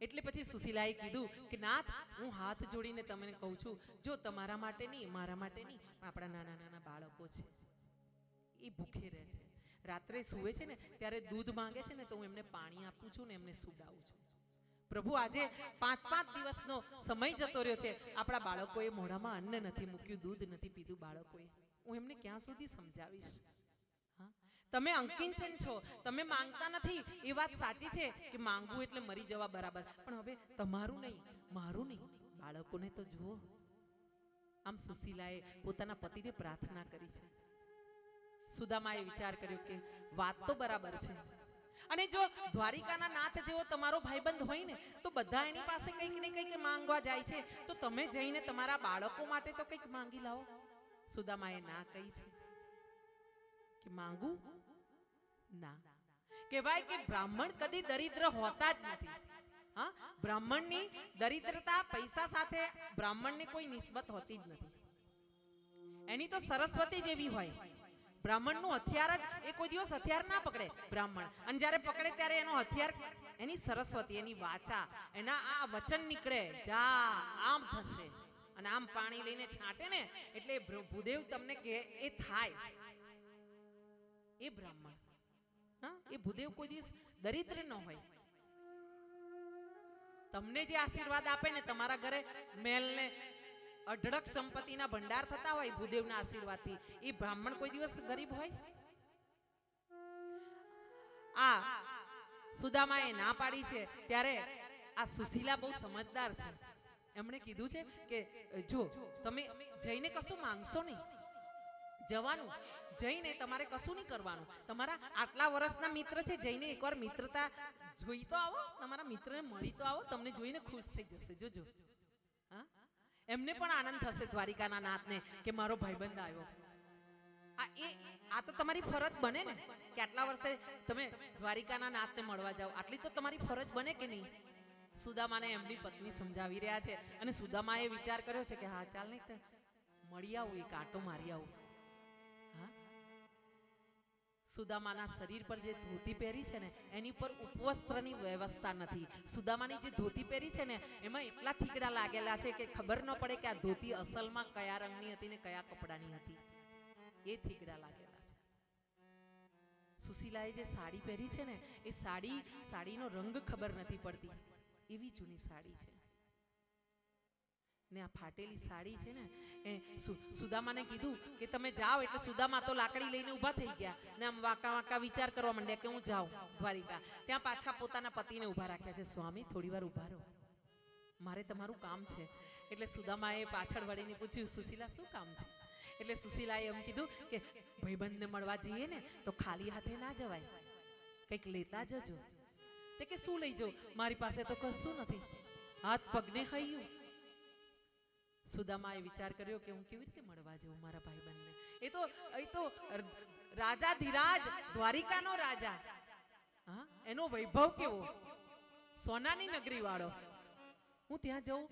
એટલે પછી સુશીલાએ કીધું કે, નાથ, હું હાથ જોડીને તમને કહું છું, જો તમારા માટે નહીં, મારા માટે નહીં, પણ આપણા નાના નાના બાળકો છે. એ ભૂખે રહે છે. રાત્રે સૂવે છે ને, ત્યારે દૂધ માંગે છે ને, તો હું એમને પાણી આપું છું ને એમને સુડાવું છું. પ્રભુ, આજે પાંચ પાંચ દિવસનો સમય જતો રહ્યો છે. આપણા બાળકોએ મોઢામાં અન્ન નથી મૂક્યું, દૂધ નથી પીધું બાળકોએ. હું એમને ક્યાં સુધી સમજાવીશ? તમે અંકિંચન છો. તમે માંગતા નથી. એ વાત સાચી છે કે માંગવું એટલે મરી જવા બરાબર. પણ હવે તમારું નહીં, મારું નહીં. બાળકોને તો જુઓ. આમ સુશીલાએ પોતાના પતિને પ્રાર્થના કરી છે. સુદામાએ વિચાર કર્યો કે વાત તો બરાબર છે. અને જો દ્વારિકાના નાથ જેવો તમારો ભાઈબંધ હોય ને, તો બધા એની પાસે કંઈક ને કંઈક માંગવા જાય છે. તો તમે જઈને તમારા બાળકો માટે તો કંઈક માંગી લાવો. સુદામાએ ના કહી છે. કે માંગુ ના. કહેવાય કે બ્રાહ્મણ કદી દરિદ્ર હોતા જ નથી. હા? બ્રાહ્મણની દરિદ્રતા પૈસા સાથે બ્રાહ્મણની કોઈ નિસ્બત હોતી જ નથી. એની તો સરસ્વતી જેવી હોય. બ્રાહ્મણનું હથિયાર જ એ કોઈ દિવસ હથિયાર ના પકડે બ્રાહ્મણ. અને જ્યારે પકડે ત્યારે એનો હથિયાર એની સરસ્વતી, એની વાચા, એના આ વચન નીકળે. જા, આમ થશે. અને આમ પાણી લઈને છાંટે ને એટલે ભૂદેવ તમને કે એ થાય. એ બ્રાહ્મણ. હા, એ ભૂદેવ કોઈ દિવસ દરિદ્ર ન હોય. તમને જે આશીર્વાદ આપે ને તમારા ઘરે મેલને અઢળક સંપત્તિના ભંડાર થતા હોય ભૂદેવના આશીર્વાદથી, એ બ્રાહ્મણ કોઈ દિવસ ગરીબ હોય? આ સુદામાએ ના પાડી છે, ત્યારે આ સુશીલા બહુ સમજદાર છે. એમણે કીધું છે કે, જો, તમે જઈને કશું માંગશો નહીં. જવાનું. જઈને તમારે કશું નહીં કરવાનું. તમારા આટલા વર્ષના મિત્ર છે, જઈને એકવાર મિત્રતા જોઈ તો આવો, તમારા મિત્રને મળી તો આવો, તમને જોઈને ખુશ થઈ જશે. જોજો. હા? એમને પણ આનંદ થશે દ્વારિકાના નાથને કે મારો ભાઈબંધ આવ્યો. આ એ, આ તો તમારી ફરજ બને ને કે આટલા વર્ષે તમે દ્વારિકાના નાથને મળવા જાઓ. આટલી તો તમારી ફરજ બને કે નહીં? સુદામાને એમની પત્ની સમજાવી રહ્યા છે અને સુદામાએ વિચાર કર્યો છે કે હા, ચાલ નહીં મળી આવું, એક આટો મારી આવું. સુદામાના શરીર પર જે ધોતી પહેરી છે ને, એની પર ઉપવસ્ત્રની વ્યવસ્થા નથી. સુદામાની જે ધોતી પહેરી છે ને, એમાં એટલા થીકડા લાગેલા છે કે ખબર ન પડે કે આ ધોતી અસલમાં કયા રંગની હતી ને કયા કપડાની હતી. એ થીકડા લાગેલા છે. સુશીલાએ જે સાડી પહેરી છે ને, એ સાડી, સાડીનો રંગ ખબર નથી પડતી. એવી જૂની સાડી છે. ને આ ફાટેલી સાડી છે ને એ સુદામાને કીધું કે તમે જાઓ એટલે સુદામા તો લાકડી લઈને ઊભા થઈ ગયા. ને આમ વાંકા વાંકા વિચાર કરવા માંડ્યા કે હું જાઉં દ્વારિકા. ત્યાં પાછા પોતાના પતિને ઊભા રાખ્યા છે સ્વામી થોડી વાર ઊભા રહો. મારે તમારું કામ છે. એટલે સુદામાએ પાછળ વળીને પૂછ્યું સુશીલા શું કામ છે? એટલે સુશીલાએ એમ કીધું કે ભાઈબંધને મળવા જઈએ ને તો ખાલી હાથે ના જવાય. કંઈક લેતા જજો. તે કે શું લઈ જાઉં? મારી પાસે તો કશું નથી. હાથ પગને હૈયું. સુદામાએ વિચાર કર્યો કે હું કેવી રીતે મળવા જઉં મારા ભાઈબંધને? એ તો એ તો રાજા ધીરાજ, દ્વારિકાનો રાજા. હા? એનો વૈભવ કેવો? સોનાની નગરી વાળો હું ત્યાં જઉં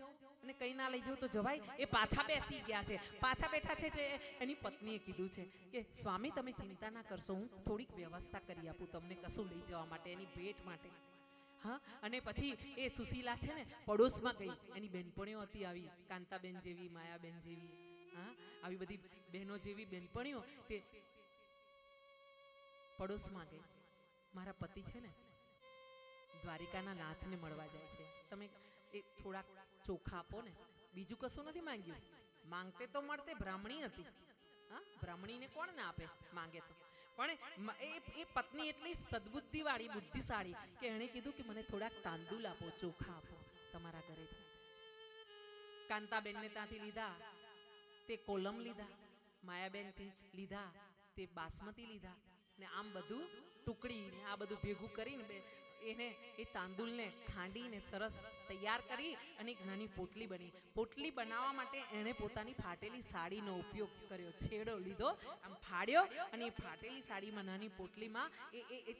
અને કઈ ના લઈ જાઉં તો જવાય? એ પાછા બેસી ગયા છે. પાછા બેઠા છે તે એની પત્નીએ કીધું છે કે, સ્વામી, તમે ચિંતા ના કરશો. હું થોડીક વ્યવસ્થા કરી આપું તમને કશું લઈ જવા માટે, એની ભેટ માટે. હા? અને પછી એ સુશીલા છે ને, પડોશમાં ગઈ. એની બહેનપણીઓ હતી આવી, કાંતાબેન જેવી, માયાબેન જેવી. હા? આવી બધી બહેનો જેવી બહેનપણીઓ તે પડોશમાં ગઈ. મારા પતિ છે ને, દ્વારિકાના નાથને મળવા જાય છે. તમે એક થોડાક ચોખા આપો ને. બીજું કશું નથી માંગ્યું? માંગતે તો મળતે, બ્રાહ્મણી હતી. હા? બ્રાહ્મણીને કોણ ના આપે? માંગે તો. પણ એ પત્ની એટલી સદબુદ્ધિ વાળી બુદ્ધિશાળી કે એણે કીધું કે મને થોડાક તાંદુલ આપો, ચોખા આપો તમારા ઘરેથી કાંતાબેનને ત્યાંથી લીધા, તે કોલમ લીધા, માયાબેનથી લીધા, તે બાસમતી લીધા ને આમ બધું ટુકડી ને આ બધું ભેગું કરીને એને એ તાંદુલને ખાંડીને સરસ તૈયાર કરી અને એક નાની પોટલી બની. પોટલી બનાવવા માટે એણે પોતાની ફાટેલી સાડીનો ઉપયોગ કર્યો, છેડો લીધો, આમ ફાડ્યો અને એ ફાટેલી સાડીમાં નાની પોટલીમાં એ એ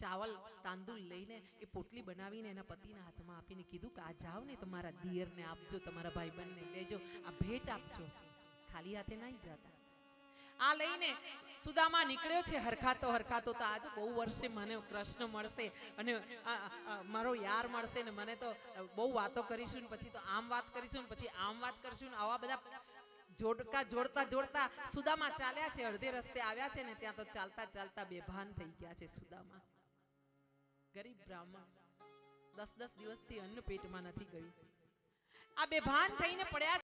ચાવલ તાંદુલ લઈને એ પોટલી બનાવીને એના પતિના હાથમાં આપીને કીધું કે, આ જાઓ ને તમારા દિયરને આપજો, તમારા ભાઈબંધને લેજો, આ ભેટ આપજો. ખાલી હાથે નહીં જતા. આ લઈને સુદામા નીકળ્યો છે, હરખાતો હરખાતો તો આજ બહુ વર્ષે મને કૃષ્ણ મળશે અને મારો યાર મળશે ને મને તો બહુ વાતો કરીશું ને પછી તો આમ વાત કરીશું ને પછી આમ વાત કરીશું ને આવા બધા જોડકા જોડતા જોડતા સુદામા ચાલ્યા છે, અડધે રસ્તે આવ્યા છે ને ત્યાં તો ચાલતા ચાલતા બેભાન થઈ ગયા છે સુદામા. ગરીબ બ્રાહ્મણ, દસ દસ દિવસથી અન્ન પેટમાં નથી ગયું. આ બેભાન થઈને પડ્યા